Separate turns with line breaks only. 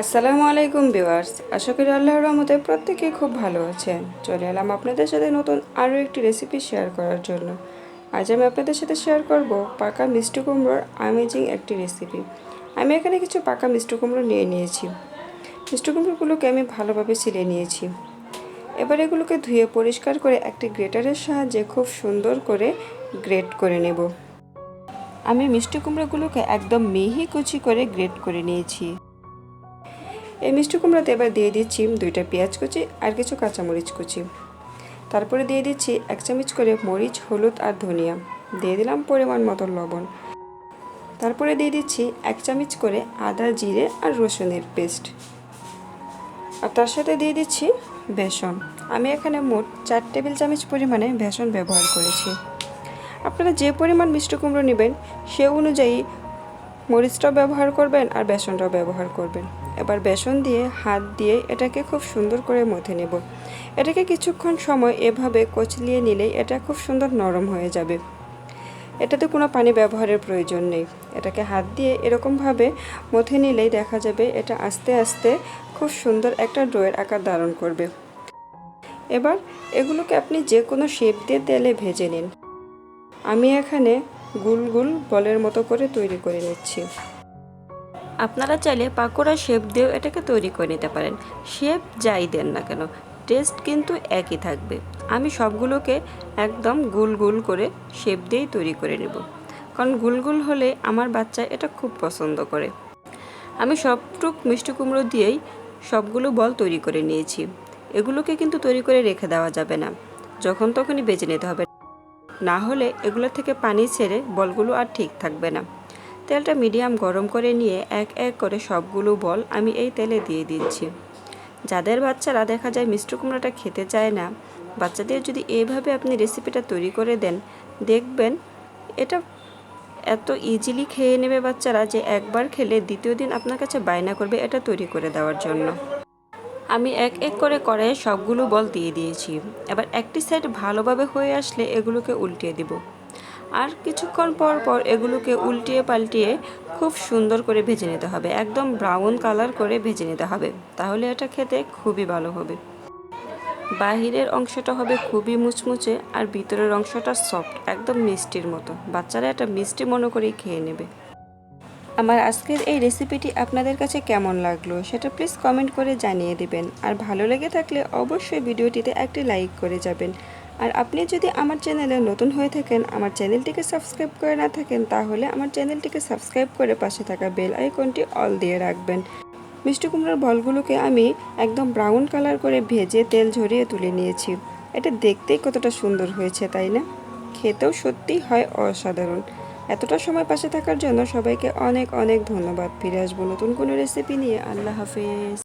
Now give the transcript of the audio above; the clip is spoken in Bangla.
আসসালামু আলাইকুম ভিউয়ার্স। আশা করি আল্লাহর রহমতে প্রত্যেকেই খুব ভালো আছেন। চলে এলাম আপনাদের সাথে নতুন আরও একটি রেসিপি শেয়ার করার জন্য। আজ আমি আপনাদের সাথে শেয়ার করব পাকা মিষ্টি কুমড়োর আমেজিং একটি রেসিপি আমি এখানে কিছু পাকা মিষ্টি কুমড়ো নিয়ে নিয়েছি। মিষ্টি কুমড়োগুলোকে আমি ভালোভাবে ছিলে নিয়েছি। এবার এগুলোকে ধুয়ে পরিষ্কার করে একটি গ্রেটারের সাহায্যে খুব সুন্দর করে গ্রেট করে নেব। আমি মিষ্টি কুমড়োগুলোকে একদম মিহি কুচি করে গ্রেট করে নিয়েছি। এই মিষ্টি কুমড়োতে এবার দিয়ে দিচ্ছি দুইটা পেঁয়াজ কুচি আর কিছু কাঁচামরিচ কুচি। তারপরে দিয়ে দিচ্ছি এক চামচ করে মরিচ, হলুদ আর ধনিয়া। দিয়ে দিলাম পরিমাণ মতো লবণ। তারপরে দিয়ে দিচ্ছি এক চামচ করে আদা, জিরে আর রসুনের পেস্ট। আর তার সাথে দিয়ে দিচ্ছি বেসন। আমি এখানে মোট চার টেবিল চামচ পরিমাণে বেসন ব্যবহার করেছি। আপনারা যে পরিমাণ মিষ্টি কুমড়ো নেবেন সে অনুযায়ী মরিচটাও ব্যবহার করবেন আর বেসনটাও ব্যবহার করবেন। এবার বেসন দিয়ে হাত দিয়ে এটাকে খুব সুন্দর করে মথে নেব। এটাকে কিছুক্ষণ সময় এভাবে কচলিয়ে নিলেই এটা খুব সুন্দর নরম হয়ে যাবে। এটাতে কোনো পানি ব্যবহারের প্রয়োজন নেই। এটাকে হাত দিয়ে এরকমভাবে মথে নিলেই দেখা যাবে এটা আস্তে আস্তে খুব সুন্দর একটা ড্রয়ের আকার ধারণ করবে। এবার এগুলোকে আপনি যে কোনো শেপ দিয়ে তেলে ভেজে নিন। আমি এখানে গুল গুল বলের মতো করে তৈরি করে নিচ্ছি। আপনারা চাইলে পাকোড়া শেপ দিয়েও এটাকে তৈরি করে নিতে পারেন। শেপ যাই দেন না কেন, টেস্ট কিন্তু একই থাকবে। আমি সবগুলোকে একদম গুল গুল করে শেপ দিয়েই তৈরি করে নেব। কারণ গুল গুল হলে আমার বাচ্চা এটা খুব পছন্দ করে। আমি সবটুক মিষ্টি কুমড়ো দিয়েই সবগুলো বল তৈরি করে নিয়েছি। এগুলোকে কিন্তু তৈরি করে রেখে দেওয়া যাবে না। যখন তখনই বেজে নিতে হবে। না হলে এগুলো থেকে পানি ছেড়ে বলগুলো আর ঠিক থাকবে না। তেলটা মিডিয়াম গরম করে নিয়ে এক এক করে সবগুলো বল আমি এই তেলে দিয়ে দিচ্ছি। যাদের বাচ্চারা দেখা যায় মিষ্টি কুমড়াটা খেতে চায় না, বাচ্চাদের যদি এইভাবে আপনি রেসিপিটা তৈরি করে দেন, দেখবেন এটা এত ইজিলি খেয়ে নেবে বাচ্চারা যে একবার খেলে দ্বিতীয় দিন আপনার কাছে বায়না করবে এটা তৈরি করে দেওয়ার জন্য। আমি এক এক করে কড়াইয়ে সবগুলো বল দিয়ে দিয়েছি। এবার একটি সাইড ভালোভাবে হয়ে আসলে এগুলোকে উল্টিয়ে দিব। আর কিছুক্ষণ পর পর এগুলোকে উল্টিয়ে পাল্টিয়ে খুব সুন্দর করে ভেজে নিতে হবে। একদম ব্রাউন কালার করে ভেজে নিতে হবে। তাহলে এটা খেতে খুবই ভালো হবে। বাহিরের অংশটা হবে খুবই মুচমুচে আর ভিতরের অংশটা সফট, একদম মিষ্টির মতো। বাচ্চারা এটা মিষ্টি মনে করেই খেয়ে নেবে। আমার আজকের এই রেসিপিটি আপনাদের কাছে কেমন লাগল সেটা প্লিজ কমেন্ট করে জানিয়ে দিবেন। আর ভালো লেগে থাকলে অবশ্যই ভিডিওটিতে একটি লাইক করে যাবেন। আর আপনি যদি আমার চ্যানেলে নতুন হয়ে থাকেন, আমার চ্যানেলটিকে সাবস্ক্রাইব করে না থাকেন, তাহলে আমার চ্যানেলটিকে সাবস্ক্রাইব করে পাশে থাকা বেল আইকনটি অল দিয়ে রাখবেন। মিষ্টি কুমড়োর বলগুলোকে আমি একদম ব্রাউন কালার করে ভেজে তেল ঝরিয়ে তুলে নিয়েছি। এটা দেখতেই কতটা সুন্দর হয়েছে, তাই না? খেতেও সত্যিই হয় অসাধারণ। এতটা সময় পাশে থাকার জন্য সবাইকে অনেক অনেক ধন্যবাদ। ফিরে আসব নতুন কোনো রেসিপি নিয়ে। আল্লাহ হাফেজ।